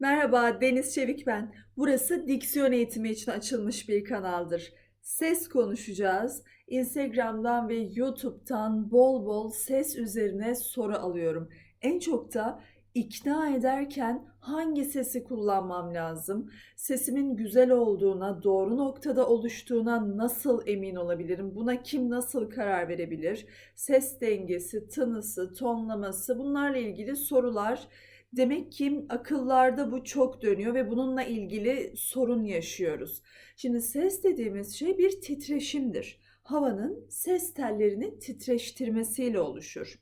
Merhaba, Deniz Çevik ben. Burası diksiyon eğitimi için açılmış bir kanaldır. Ses konuşacağız. Instagram'dan ve YouTube'dan bol bol ses üzerine soru alıyorum. En çok da ikna ederken hangi sesi kullanmam lazım? Sesimin güzel olduğuna, doğru noktada oluştuğuna nasıl emin olabilirim? Buna kim nasıl karar verebilir? Ses dengesi, tınısı, tonlaması bunlarla ilgili sorular Demek ki akıllarda bu çok dönüyor ve bununla ilgili sorun yaşıyoruz. Şimdi ses dediğimiz şey bir titreşimdir. Havanın ses tellerini titreştirmesiyle oluşur.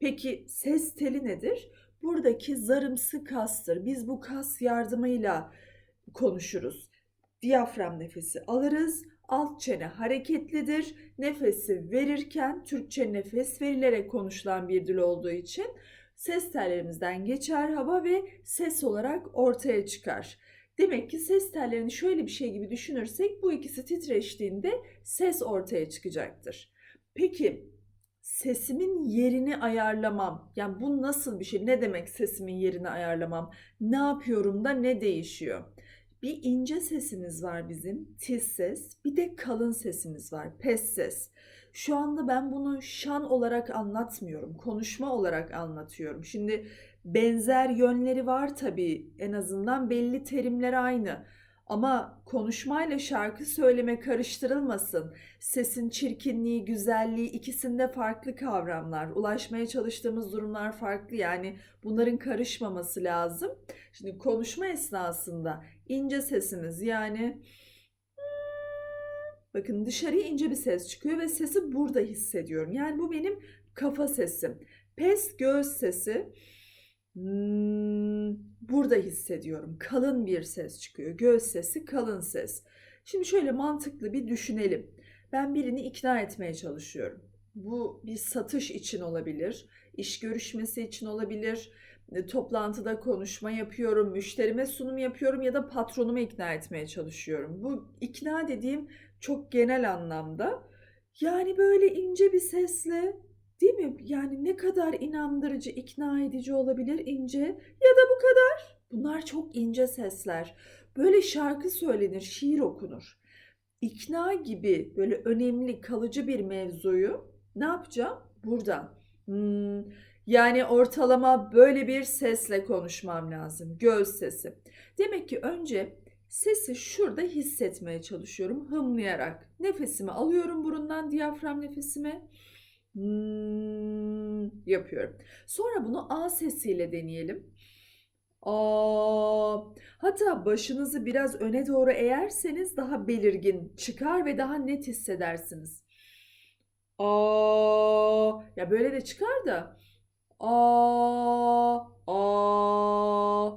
Peki ses teli nedir? Buradaki zarımsı kastır. Biz bu kas yardımıyla konuşuruz. Diyafram nefesi alırız. Alt çene hareketlidir. Nefesi verirken Türkçe nefes verilerek konuşulan bir dil olduğu için ses tellerimizden geçer hava ve ses olarak ortaya çıkar. Demek ki ses tellerini şöyle bir şey gibi düşünürsek bu ikisi titreştiğinde ses ortaya çıkacaktır. Peki sesimin yerini ayarlamam. Yani bu nasıl bir şey? Ne demek sesimin yerini ayarlamam? Ne yapıyorum da ne değişiyor? Bir ince sesimiz var bizim, tiz ses. Bir de kalın sesimiz var, pes ses. Şu anda ben bunu şan olarak anlatmıyorum, konuşma olarak anlatıyorum. Şimdi benzer yönleri var tabii. En azından belli terimler aynı. Ama konuşmayla şarkı söyleme karıştırılmasın. Sesin çirkinliği, güzelliği ikisinde farklı kavramlar. Ulaşmaya çalıştığımız durumlar farklı. Yani bunların karışmaması lazım. Şimdi konuşma esnasında ince sesimiz yani bakın dışarıya ince bir ses çıkıyor ve sesi burada hissediyorum. Yani bu benim kafa sesim. Pes göğüs sesi. Hmm, burada hissediyorum. Kalın bir ses çıkıyor. Göğüs sesi kalın ses. Şimdi şöyle mantıklı bir düşünelim. Ben birini ikna etmeye çalışıyorum. Bu bir satış için olabilir, iş görüşmesi için olabilir, toplantıda konuşma yapıyorum, müşterime sunum yapıyorum ya da patronumu ikna etmeye çalışıyorum. Bu ikna dediğim çok genel anlamda. Yani böyle ince bir sesle Değil mi? Yani ne kadar inandırıcı, ikna edici olabilir ince ya da bu kadar. Bunlar çok ince sesler. Böyle şarkı söylenir, şiir okunur. İkna gibi böyle önemli, kalıcı bir mevzuyu ne yapacağım? Buradan. Hmm, yani ortalama böyle bir sesle konuşmam lazım. Göz sesi. Demek ki önce sesi şurada hissetmeye çalışıyorum hımlayarak. Nefesimi alıyorum burundan diyafram nefesime hmm, yapıyorum. Sonra bunu A sesiyle deneyelim. Aa, hatta başınızı biraz öne doğru eğerseniz daha belirgin çıkar ve daha net hissedersiniz. Aa, ya böyle de çıkar da. Aa, aa.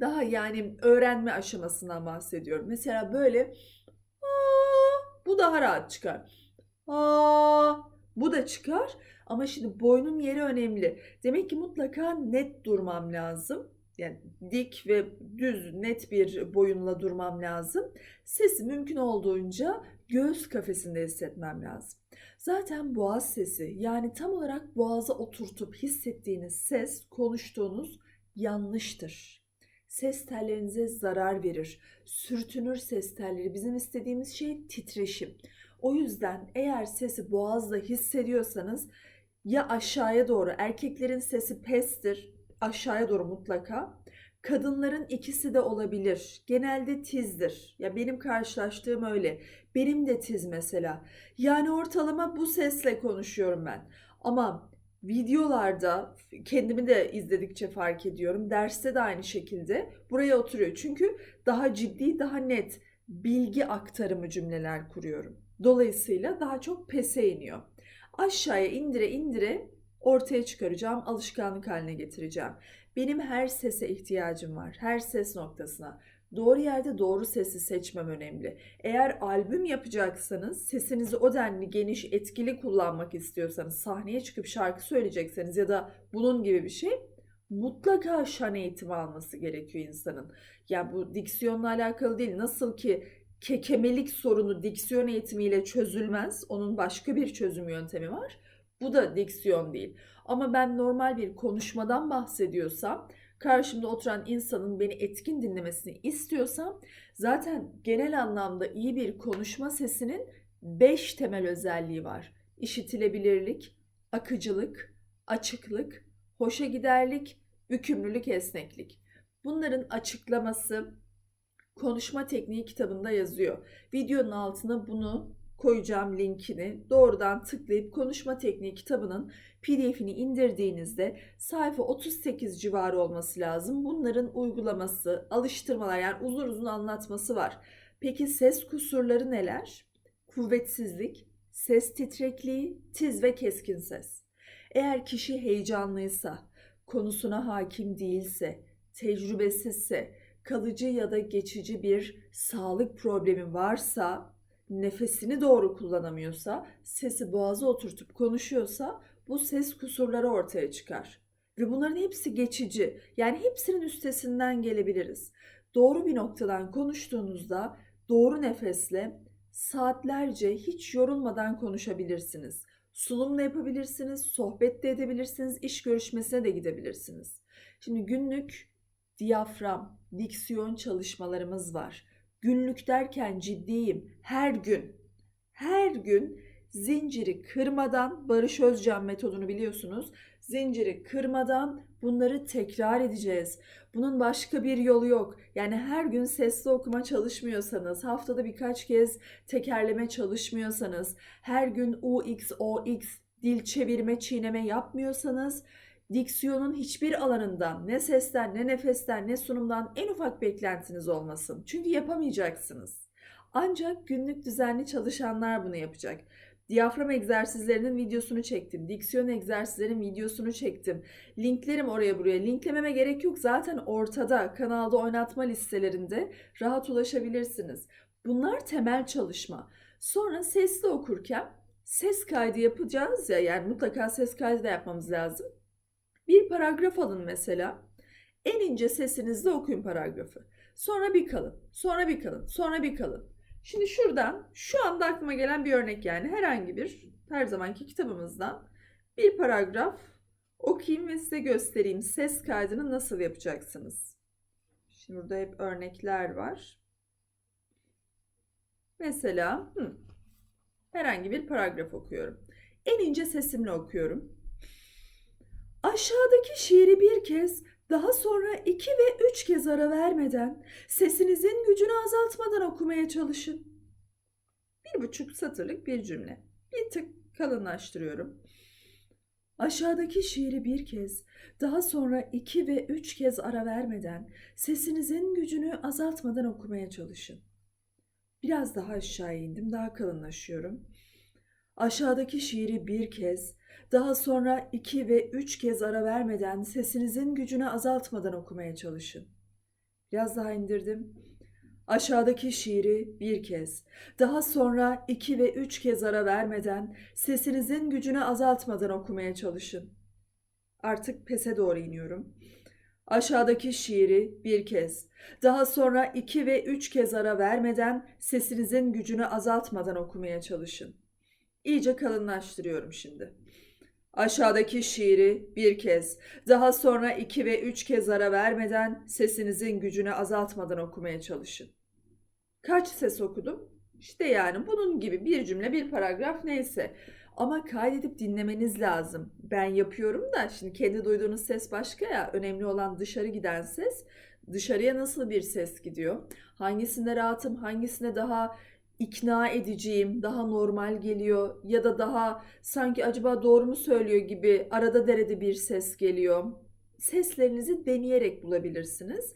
Daha yani öğrenme aşamasından bahsediyorum. Mesela böyle aa, bu daha rahat çıkar. Aa, bu da çıkar ama şimdi boynun yeri önemli. Demek ki mutlaka net durmam lazım. Yani dik ve düz net bir boyunla durmam lazım. Sesi mümkün olduğunca göğüs kafesinde hissetmem lazım. Zaten boğaz sesi yani tam olarak boğaza oturtup hissettiğiniz ses konuştuğunuz yanlıştır. Ses tellerinize zarar verir. Sürtünür ses telleri. Bizim istediğimiz şey titreşim. O yüzden eğer sesi boğazda hissediyorsanız ya aşağıya doğru erkeklerin sesi pestir aşağıya doğru mutlaka. Kadınların ikisi de olabilir. Genelde tizdir. Ya benim karşılaştığım öyle. Benim de tiz mesela. Yani ortalama bu sesle konuşuyorum ben. Ama videolarda kendimi de izledikçe fark ediyorum. Derste de aynı şekilde buraya oturuyor. Çünkü daha ciddi, daha net bilgi aktarımı cümleler kuruyorum. Dolayısıyla daha çok pese iniyor. Aşağıya indire indire ortaya çıkaracağım, alışkanlık haline getireceğim. Benim her sese ihtiyacım var, her ses noktasına. Doğru yerde doğru sesi seçmem önemli. Eğer albüm yapacaksanız, sesinizi o denli geniş, etkili kullanmak istiyorsanız, sahneye çıkıp şarkı söyleyecekseniz ya da bunun gibi bir şey, mutlaka şan eğitimi alması gerekiyor insanın. Ya yani bu diksiyonla alakalı değil. Nasıl ki kekemelik sorunu diksiyon eğitimiyle çözülmez. Onun başka bir çözüm yöntemi var. Bu da diksiyon değil. Ama ben normal bir konuşmadan bahsediyorsam karşımda oturan insanın beni etkin dinlemesini istiyorsam zaten genel anlamda iyi bir konuşma sesinin 5 temel özelliği var. İşitilebilirlik, akıcılık, açıklık, hoşa giderlik, bükümlülük, esneklik. Bunların açıklaması konuşma tekniği kitabında yazıyor. Videonun altına bunu koyacağım linkini. Doğrudan tıklayıp konuşma tekniği kitabının PDF'ini indirdiğinizde sayfa 38 civarı olması lazım. Bunların uygulaması, alıştırmalar yani uzun uzun anlatması var. Peki ses kusurları neler? Kuvvetsizlik, ses titrekliği, tiz ve keskin ses. Eğer kişi heyecanlıysa, konusuna hakim değilse, tecrübesizse, kalıcı ya da geçici bir sağlık problemi varsa, nefesini doğru kullanamıyorsa, sesi boğaza oturtup konuşuyorsa bu ses kusurları ortaya çıkar. Ve bunların hepsi geçici. Yani hepsinin üstesinden gelebiliriz. Doğru bir noktadan konuştuğunuzda doğru nefesle saatlerce hiç yorulmadan konuşabilirsiniz. Sunum da yapabilirsiniz, sohbet de edebilirsiniz, iş görüşmesine de gidebilirsiniz. Şimdi günlük diyafram, diksiyon çalışmalarımız var. Günlük derken ciddiyim. Her gün, her gün zinciri kırmadan, Barış Özcan metodunu biliyorsunuz. Zinciri kırmadan bunları tekrar edeceğiz. Bunun başka bir yolu yok. Yani her gün sesli okuma çalışmıyorsanız, haftada birkaç kez tekerleme çalışmıyorsanız, her gün UX, OX, dil çevirme, çiğneme yapmıyorsanız diksiyonun hiçbir alanından ne sesten ne nefesten ne sunumdan en ufak beklentiniz olmasın. Çünkü yapamayacaksınız. Ancak günlük düzenli çalışanlar bunu yapacak. Diyafram egzersizlerinin videosunu çektim. Diksiyon egzersizlerinin videosunu çektim. Linklerim oraya buraya. Linklememe gerek yok. Zaten ortada kanalda oynatma listelerinde rahat ulaşabilirsiniz. Bunlar temel çalışma. Sonra sesli okurken ses kaydı yapacağız ya yani mutlaka ses kaydı da yapmamız lazım. Bir paragraf alın mesela. En ince sesinizle okuyun paragrafı. Sonra bir kalın, sonra bir kalın, sonra bir kalın. Şimdi şuradan şu anda aklıma gelen bir örnek yani herhangi bir her zamanki kitabımızdan bir paragraf okuyayım ve size göstereyim ses kaydını nasıl yapacaksınız. Şimdi burada hep örnekler var. Mesela hı, herhangi bir paragraf okuyorum. En ince sesimle okuyorum. Aşağıdaki şiiri bir kez, daha sonra iki ve üç kez ara vermeden, sesinizin gücünü azaltmadan okumaya çalışın. Bir buçuk satırlık bir cümle. Bir tık kalınlaştırıyorum. Aşağıdaki şiiri bir kez, daha sonra iki ve üç kez ara vermeden, sesinizin gücünü azaltmadan okumaya çalışın. Biraz daha aşağı indim, daha kalınlaşıyorum. Aşağıdaki şiiri bir kez, daha sonra iki ve üç kez ara vermeden sesinizin gücünü azaltmadan okumaya çalışın. Biraz daha indirdim. Aşağıdaki şiiri bir kez, daha sonra iki ve üç kez ara vermeden sesinizin gücünü azaltmadan okumaya çalışın. Artık pese doğru iniyorum. Aşağıdaki şiiri bir kez, daha sonra iki ve üç kez ara vermeden sesinizin gücünü azaltmadan okumaya çalışın. İyice kalınlaştırıyorum şimdi. Aşağıdaki şiiri bir kez, daha sonra iki ve üç kez ara vermeden sesinizin gücünü azaltmadan okumaya çalışın. Kaç ses okudum? İşte yani bunun gibi bir cümle, bir paragraf neyse. Ama kaydedip dinlemeniz lazım. Ben yapıyorum da şimdi kendi duyduğunuz ses başka ya. Önemli olan dışarı giden ses. Dışarıya nasıl bir ses gidiyor? Hangisinde rahatım, hangisinde daha ikna edeceğim, daha normal geliyor ya da daha sanki acaba doğru mu söylüyor gibi arada derede bir ses geliyor. Seslerinizi deneyerek bulabilirsiniz.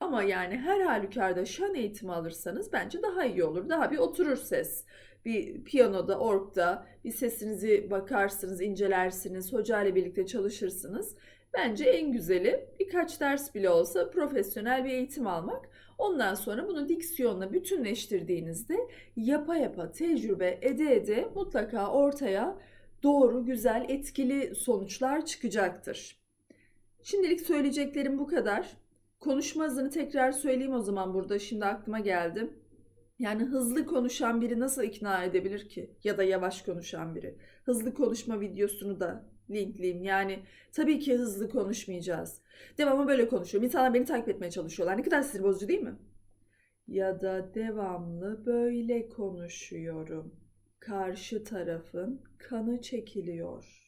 Ama yani her halükarda şan eğitimi alırsanız bence daha iyi olur. Daha bir oturur ses. Bir piyanoda, orgda bir sesinizi bakarsınız, incelersiniz, hoca ile birlikte çalışırsınız. Bence en güzeli birkaç ders bile olsa profesyonel bir eğitim almak. Ondan sonra bunu diksiyonla bütünleştirdiğinizde yapa yapa tecrübe ede ede mutlaka ortaya doğru, güzel, etkili sonuçlar çıkacaktır. Şimdilik söyleyeceklerim bu kadar. Konuşma hızını tekrar söyleyeyim o zaman burada. Şimdi aklıma geldi. Yani hızlı konuşan biri nasıl ikna edebilir ki? Ya da yavaş konuşan biri. Hızlı konuşma videosunu da linkliyim. Yani tabii ki hızlı konuşmayacağız. Devamlı böyle konuşuyorum. İnsanlar beni takip etmeye çalışıyorlar. Ne kadar sinir bozucu değil mi? Ya da devamlı böyle konuşuyorum. Karşı tarafın kanı çekiliyor.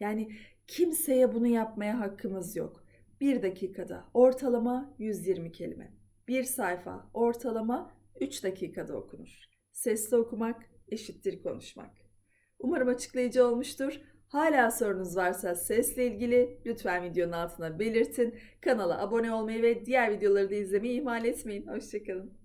Yani kimseye bunu yapmaya hakkımız yok. Bir dakikada ortalama 120 kelime. Bir sayfa ortalama 3 dakikada okunur. Sesli okumak eşittir konuşmak. Umarım açıklayıcı olmuştur. Hala sorunuz varsa sesle ilgili lütfen videonun altına belirtin. Kanala abone olmayı ve diğer videoları da izlemeyi ihmal etmeyin. Hoşçakalın.